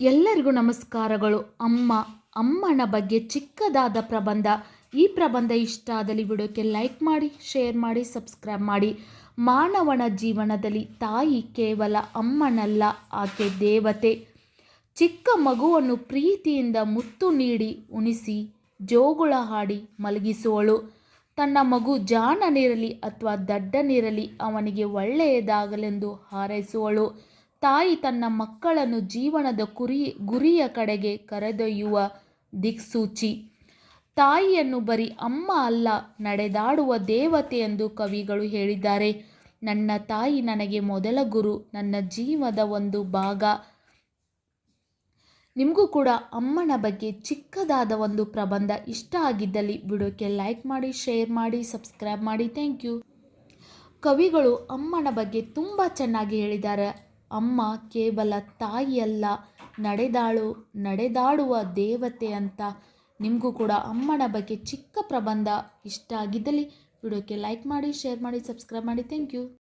ಎಲ್ಲರಿಗೂ ನಮಸ್ಕಾರಗಳು. ಅಮ್ಮ, ಅಮ್ಮನ ಬಗ್ಗೆ ಚಿಕ್ಕದಾದ ಪ್ರಬಂಧ. ಈ ಪ್ರಬಂಧ ಇಷ್ಟ ಆದಲ್ಲಿ ವಿಡಿಯೋಕ್ಕೆ ಲೈಕ್ ಮಾಡಿ, ಶೇರ್ ಮಾಡಿ, ಸಬ್ಸ್ಕ್ರೈಬ್ ಮಾಡಿ. ಮಾನವನ ಜೀವನದಲ್ಲಿ ತಾಯಿ ಕೇವಲ ಅಮ್ಮನಲ್ಲ, ಆಕೆ ದೇವತೆ. ಚಿಕ್ಕ ಮಗುವನ್ನು ಪ್ರೀತಿಯಿಂದ ಮುತ್ತು ನೀಡಿ, ಉಣಿಸಿ, ಜೋಗುಳ ಹಾಡಿ ಮಲಗಿಸುವಳು. ತನ್ನ ಮಗು ಜಾಣನಿರಲಿ ಅಥವಾ ದಡ್ಡನಿರಲಿ ಅವನಿಗೆ ಒಳ್ಳೆಯದಾಗಲೆಂದು ಹಾರೈಸುವಳು. ತಾಯಿ ತನ್ನ ಮಕ್ಕಳನ್ನು ಜೀವನದ ಕುರಿ, ಗುರಿಯ ಕಡೆಗೆ ಕರೆದೊಯ್ಯುವ ದಿಕ್ಸೂಚಿ. ತಾಯಿಯನ್ನು ಬರೀ ಅಮ್ಮ ಅಲ್ಲ, ನಡೆದಾಡುವ ದೇವತೆ ಎಂದು ಕವಿಗಳು ಹೇಳಿದ್ದಾರೆ. ನನ್ನ ತಾಯಿ ನನಗೆ ಮೊದಲ ಗುರು, ನನ್ನ ಜೀವದ ಒಂದು ಭಾಗ. ನಿಮಗೂ ಕೂಡ ಅಮ್ಮನ ಬಗ್ಗೆ ಚಿಕ್ಕದಾದ ಒಂದು ಪ್ರಬಂಧ ಇಷ್ಟ ಆಗಿದ್ದಲ್ಲಿ ವಿಡಿಯೋಕ್ಕೆ ಲೈಕ್ ಮಾಡಿ, ಶೇರ್ ಮಾಡಿ, ಸಬ್ಸ್ಕ್ರೈಬ್ ಮಾಡಿ. Thank you. ಕವಿಗಳು ಅಮ್ಮನ ಬಗ್ಗೆ ತುಂಬ ಚೆನ್ನಾಗಿ ಹೇಳಿದ್ದಾರೆ. ಅಮ್ಮ ಕೇವಲ ತಾಯಿಯಲ್ಲ, ನಡೆದಾಳು, ನಡೆದಾಡುವ ದೇವತೆ ಅಂತ. ನಿಮಗೂ ಕೂಡ ಅಮ್ಮನ ಬಗ್ಗೆ ಚಿಕ್ಕ ಪ್ರಬಂಧ ಇಷ್ಟ ಆಗಿದ್ದಲ್ಲಿ ವಿಡಿಯೋಕ್ಕೆ ಲೈಕ್ ಮಾಡಿ, ಶೇರ್ ಮಾಡಿ, ಸಬ್ಸ್ಕ್ರೈಬ್ ಮಾಡಿ. Thank you.